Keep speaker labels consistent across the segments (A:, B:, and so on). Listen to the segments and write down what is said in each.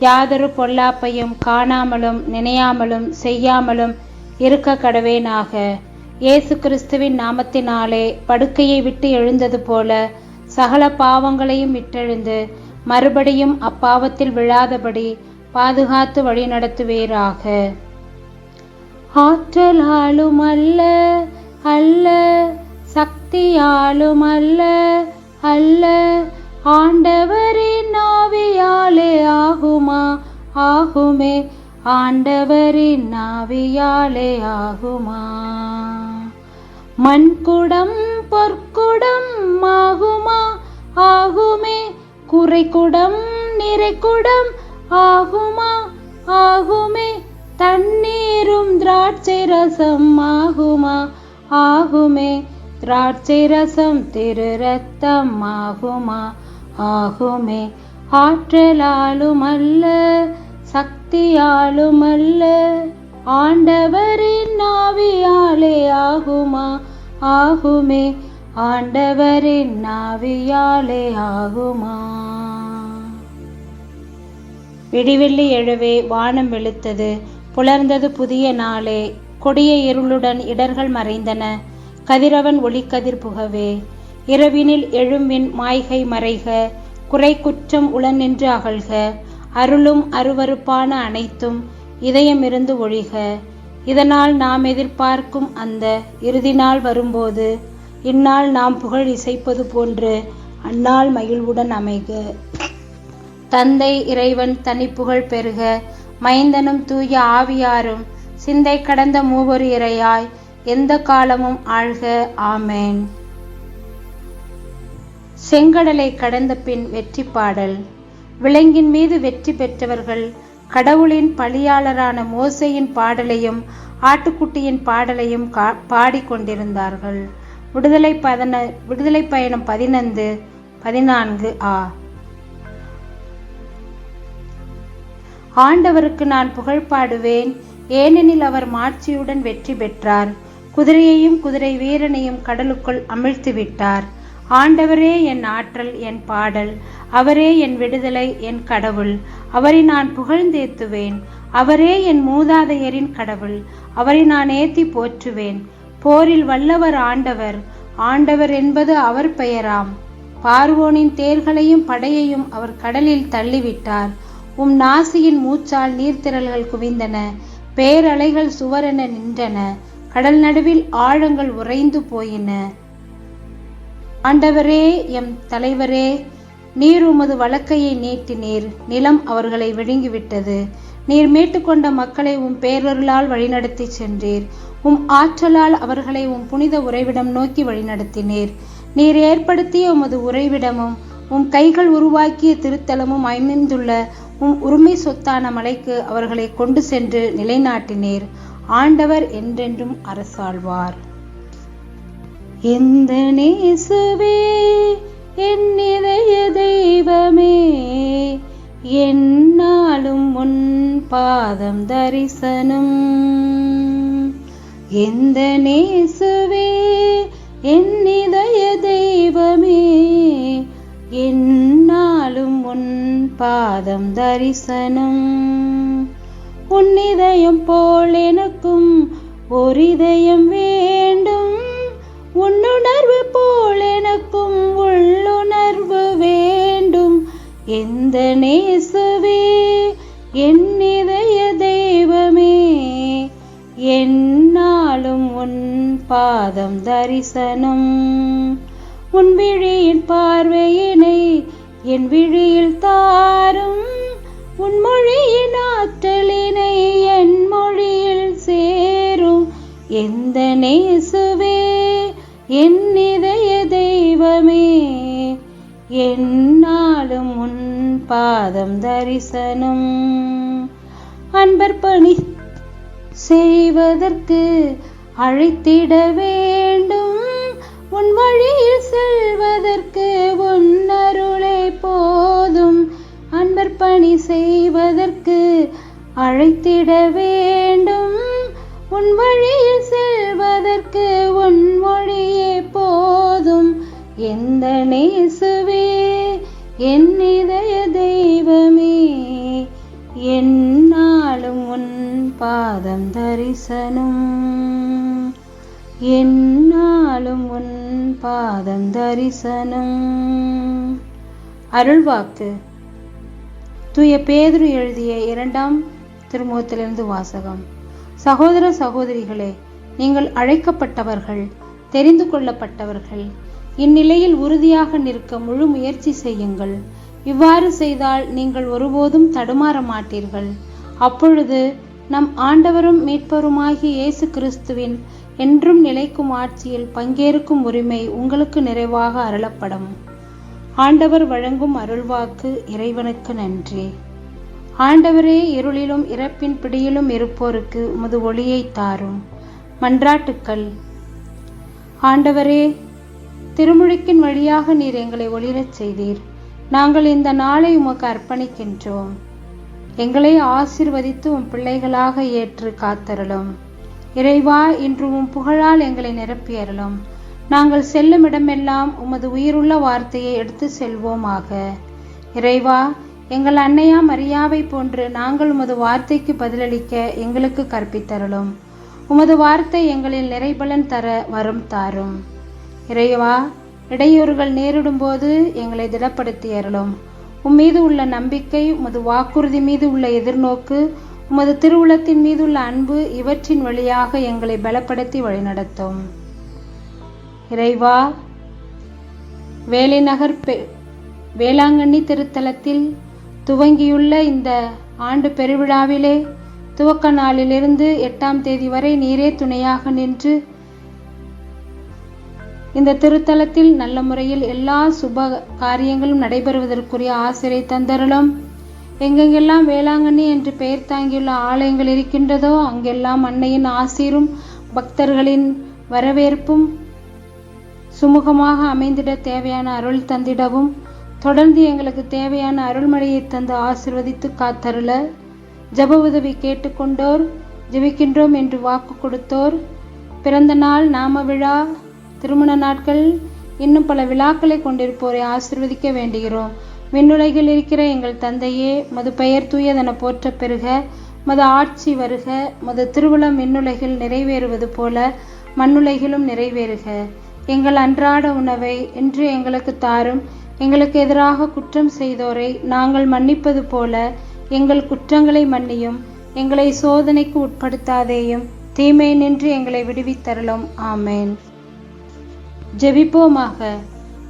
A: யாதொரு பொல்லாப்பையும் காணாமலும் நினையாமலும் செய்யாமலும் இருக்க கடவேனாக. இயேசு கிறிஸ்துவின் நாமத்தினாலே படுக்கையை விட்டு எழுந்தது போல சகல பாவங்களையும் விட்டெழுந்து மறுபடியும் அப்பாவத்தில் விழாதபடி பாதுகாத்து வழிநடத்துவீராக ஆற்றலாலும் அல்ல அல்ல சக்தியாலும் அல்ல அல்ல ஆண்ட ஆகுமே ஆண்டவரின் நாவியாலே ஆகுமா? மண்குடம் பொற்குடம் ஆகுமா? ஆகுமே குறைக்குடம் நிறைக்குடம் ஆகுமா? ஆகுமே தண்ணீரும் திராட்சை ரசம் ஆகுமா? ஆகுமே திராட்சை ரசம் திரு ரத்தம் ஆகுமா? ஆகுமே ஆற்றலாலும் அல்ல சக்தியாலுமல்ல ஆண்டவரின் நாவியாலே ஆகுமா? ஆகுமே. ஆண்டவரின் நாவியாலே ஆகுமா? விடிவெள்ளி எழுவே வானம் வெளுத்தது. புலர்ந்தது புதிய நாளே. கொடிய இருளுடன் இடர்கள் மறைந்தன. கதிரவன் ஒளிக்கதிர் புகவே. இரவினில் எழும்பின் மாய்கை மறைக. குறை குற்றம் உளநின்று அகழ்க அருளும் அருவருப்பான அனைத்தும் இதயமிருந்து ஒழிக. இதனால் நாம் எதிர்பார்க்கும் அந்த இறுதி நாள் வரும்போது இந்நாள் நாம் புகழ் இசைப்பது போன்று அந்நாள் மகிழ்வுடன் அமைக. தந்தை இறைவன் தனிப்புகழ் பெருக. மைந்தனும் தூய ஆவியாரும் சிந்தை கடந்த மூவரு இறையாய் எந்த காலமும் ஆழ்க. ஆமேன். செங்கடலை கடந்த பின் வெற்றி பாடல். விலங்கின் மீது வெற்றி பெற்றவர்கள் கடவுளின் பலியாளரான மோசையின் பாடலையும் ஆட்டுக்குட்டியின் பாடலையும் பாடிக்கொண்டிருந்தார்கள் விடுதலை பதன விடுதலை பயணம் பதினைந்து பதினான்கு ஆ. ஆண்டவருக்கு நான் புகழ் பாடுவேன் ஏனெனில் அவர் மாட்சியுடன் வெற்றி பெற்றார். குதிரையையும் குதிரை வீரனையும் கடலுக்குள் அமிழ்த்து விட்டார் ஆண்டவரே என் ஆற்றல் என் பாடல். அவரே என் விடுதலை என் கடவுள். அவரை நான் புகழ்ந்தேத்துவேன். அவரே என் மூதாதையரின் கடவுள். அவரை நான் ஏத்தி போற்றுவேன். போரில் வல்லவர் ஆண்டவர். ஆண்டவர் என்பது அவர் பெயராம். பார்வோனின் தேர்களையும் படையையும் அவர் கடலில் தள்ளிவிட்டார். உம் நாசியின் மூச்சால் நீர்த்திரல்கள் குவிந்தன. பேரலைகள் சுவரென நின்றன. கடல் நடுவில் ஆழங்கள் உறைந்து போயின. ஆண்டவரே எம் தலைவரே நீர் உமது வழக்கையை நீட்டினீர். நிலம் அவர்களை விழுங்கிவிட்டது. நீர் மீட்டுக்கொண்ட மக்களை உம் பேரருளால் வழிநடத்தி சென்றீர். உம் ஆற்றலால் அவர்களை உம் புனித உறைவிடம் நோக்கி வழிநடத்தினீர். நீர் ஏற்படுத்திய உமது உறைவிடமும் உம் கைகள் உருவாக்கிய திருத்தலமும் அமைந்துள்ள உம் உரிமை சொத்தான மலைக்கு அவர்களை கொண்டு சென்று நிலைநாட்டினீர். ஆண்டவர் என்றென்றும் அரசாழ்வார் எந்த நேசுவே என் இதய தெய்வமே என்னாலும் உன் பாதம் தரிசனம். எந்த நேசுவே என் இதய தெய்வமே என்னாலும் உன் பாதம் தரிசனம். உன் இதயம் போல் எனக்கும் ஒரு இதயம் வே உன்னுணர்வு போல் எனக்கும் உள்ளுணர்வு வேண்டும். எந்த நேசுவே என் இதய தெய்வமே என்னாலும் உன் பாதம் தரிசனம். உன் விழியின் பார்வையினை என் விழியில் தாரும். உன் மொழியின் ஆற்றலினை என் மொழியில் சேரும். எந்த நேசு என் இதய தெய்வமே என்னாலும் உன் பாதம் தரிசனம். அன்பர் பணி செய்வதற்கு அழைத்திடவே என் இதய தெய்வமே என்னாலும் உன் பாதம் தரிசனம். என்னாலும் உன் பாதம் தரிசனம். அருள்வாக்கு. தூய பேதுரு எழுதிய இரண்டாம் திருமுகத்திலிருந்து வாசகம். சகோதர சகோதரிகளே நீங்கள் அழைக்கப்பட்டவர்கள் தெரிந்து கொள்ளப்பட்டவர்கள் இந்நிலையில் உறுதியாக நிற்க முழு முயற்சி செய்யுங்கள். இவ்வாறு செய்தால் நீங்கள் ஒருபோதும் தடுமாற மாட்டீர்கள். அப்பொழுது நம் ஆண்டவரும் மீட்பருமாகிய இயேசு கிறிஸ்துவின் என்றும் நிலைக்கும் ஆட்சியில் பங்கேற்கும் உரிமை உங்களுக்கு நிறைவாக அருளப்படும். ஆண்டவர் வழங்கும் அருள்வாக்கு இறைவனுக்கு நன்றி. ஆண்டவரே இருளிலும் இறப்பின் பிடியிலும் இருப்போருக்கு உமது ஒளியை தாரும். மன்றாட்டுக்கள். ஆண்டவரே திருமுழுக்கின் வழியாக நீர் எங்களை ஒளிரச் செய்தீர். நாங்கள் இந்த நாளை உமக்கு அர்ப்பணிக்கின்றோம். எங்களை ஆசிர்வதித்து உம் பிள்ளைகளாக ஏற்று காத்தருளும். இறைவா இன்று உம் புகழால் எங்களை நிரப்பியருளும் நாங்கள் செல்லும் இடமெல்லாம் உமது உயிருள்ள வார்த்தையை எடுத்து செல்வோமாக. இறைவா எங்கள் அன்னையா மரியாவை போன்று நாங்கள் உமது வார்த்தைக்கு பதிலளிக்க எங்களுக்கு கற்பித்தருளும். உமது வார்த்தை எங்களில் நிறைபலன் தர வரும் தாரும். இறைவா இடையூறுகள் நேரிடும்போது எங்களை திடப்படுத்தி அருளும். உம்மீது உள்ள நம்பிக்கை உமது வாக்குறுதி மீது உள்ள எதிர்நோக்கு உமது திருவுளத்தின் மீதுள்ள அன்பு இவற்றின் வழியாக எங்களை பலப்படுத்தி வழிநடத்தும். இறைவா வேலைநகர் பெ- வேளாங்கண்ணி திருத்தலத்தில் துவங்கியுள்ள இந்த ஆண்டு பெருவிழாவிலே துவக்க நாளிலிருந்து எட்டாம் தேதி வரை நீரே துணையாக நின்று இந்த திருத்தலத்தில் நல்ல முறையில் எல்லா சுப காரியங்களும் நடைபெறுவதற்குரிய ஆசிரியை தந்தருளும். எங்கெங்கெல்லாம் வேளாங்கண்ணி என்று பெயர் தாங்கியுள்ள ஆலயங்கள் இருக்கின்றதோ அங்கெல்லாம் அன்னையின் ஆசீரும் பக்தர்களின் வரவேற்பும் சுமூகமாக அமைந்திட தேவையான அருள் தந்திடவும் தொடர்ந்து எங்களுக்கு தேவையான அருள்மழையை தந்து ஆசிர்வதித்து காத்தருள. ஜெப உதவி கேட்டுக்கொண்டோர் ஜெபிக்கின்றோம் என்று வாக்கு கொடுத்தோர். பிறந்த நாள் நாம விழா திருமண நாட்கள் இன்னும் பல விழாக்களை கொண்டிருப்போரை ஆசிர்வதிக்க வேண்டுகிறோம். விண்ணுலகில் இருக்கிற எங்கள் தந்தையே மது பெயர் தூயதென போற்ற பெருக மது ஆட்சி வருக மது திருவிழம் விண்ணுலகில் நிறைவேறுவது போல மண்ணுலகிலும் நிறைவேறுக. எங்கள் அன்றாட உணவை இன்று எங்களுக்கு தாரும் எங்களுக்கு எதிராக குற்றம் செய்தோரை நாங்கள் மன்னிப்பது போல எங்கள் குற்றங்களை மன்னியும் எங்களை சோதனைக்கு உட்படுத்தாதேயும் தீமை நின்று எங்களை விடுவித்தரலும் ஆமேன். ஜெபிப்போமாக.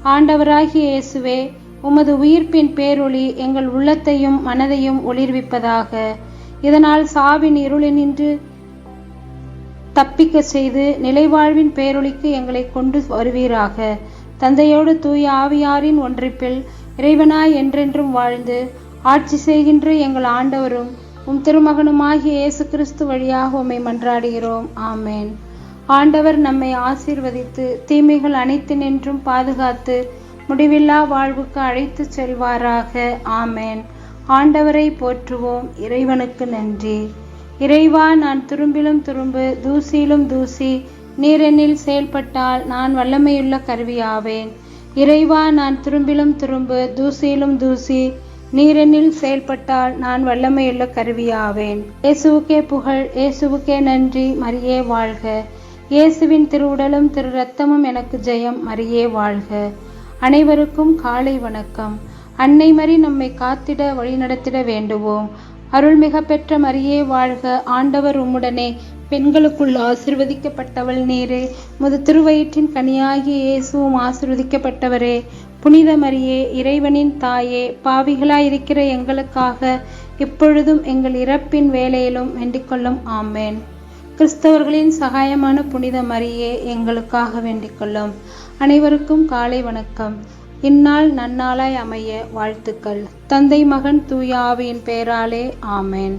A: ஆண்டவராகிய இயேசுவே உமது உயிர்ப்பின் பேரொளி எங்கள் உள்ளத்தையும் மனதையும் ஒளிர்விப்பதாக. இதனால் சாவின் இருளினின்று தப்பிக்க செய்து நிலைவாழ்வின் பேரொளிக்கு எங்களை கொண்டு வருவீராக. தந்தையோடு தூய ஆவியாரின் ஒன்றிப்பில் இறைவனாய் என்றென்றும் வாழ்ந்து ஆட்சி செய்கின்ற எங்கள் ஆண்டவரும் உம் திருமகனுமாகிய இயேசு கிறிஸ்து வழியாக உம்மை மன்றாடுகிறோம். ஆமேன். ஆண்டவர் நம்மை ஆசீர்வதித்து தீமைகள் அனைத்து நின்றும் பாதுகாத்து முடிவில்லா வாழ்வுக்கு அழைத்துச் செல்வாராக. ஆமேன். ஆண்டவரை போற்றுவோம். இறைவனுக்கு நன்றி. இறைவா நான் துரும்பிலும் துரும்பு தூசியிலும் தூசி நீரெண்ணில் செயல்பட்டால் நான் வல்லமையுள்ள கருவியாவேன். இறைவா நான் துரும்பிலும் துரும்பு தூசியிலும் தூசி நீரெண்ணில் செயல்பட்டால் நான் வல்லமையுள்ள கருவியாவேன். இயேசுவுக்கே புகழ் இயேசுவுக்கே நன்றி. மரியே வாழ்க. இயேசுவின் திருவுடலும் திரு ரத்தமும் எனக்கு ஜெயம் மரியே வாழ்க. அனைவருக்கும் காலை வணக்கம். அன்னை மறி நம்மை காத்திட வழிநடத்திட வேண்டுவோம். அருள்மிக பெற்ற மரியே வாழ்க. ஆண்டவர் உம்முடனே பெண்களுக்குள் ஆசிர்வதிக்கப்பட்டவள் நீரே. முது திருவயிற்றின் கனியாகிய இயேசுவும் ஆசிர்வதிக்கப்பட்டவரே. புனித மரியே இறைவனின் தாயே பாவிகளாயிருக்கிற எங்களுக்காக இப்பொழுதும் எங்கள் இறப்பின் வேலையிலும் வேண்டிக்கொள்ளும். ஆமேன். கிறிஸ்தவர்களின் சகாயமான புனித மரியே எங்களுக்காக வேண்டிக்கொள்ளும் அனைவருக்கும் காலை வணக்கம். இந்நாள் நன்னாளாய் அமைய வாழ்த்துக்கள். தந்தை மகன் தூயாவியின் பெயராலே ஆமேன்.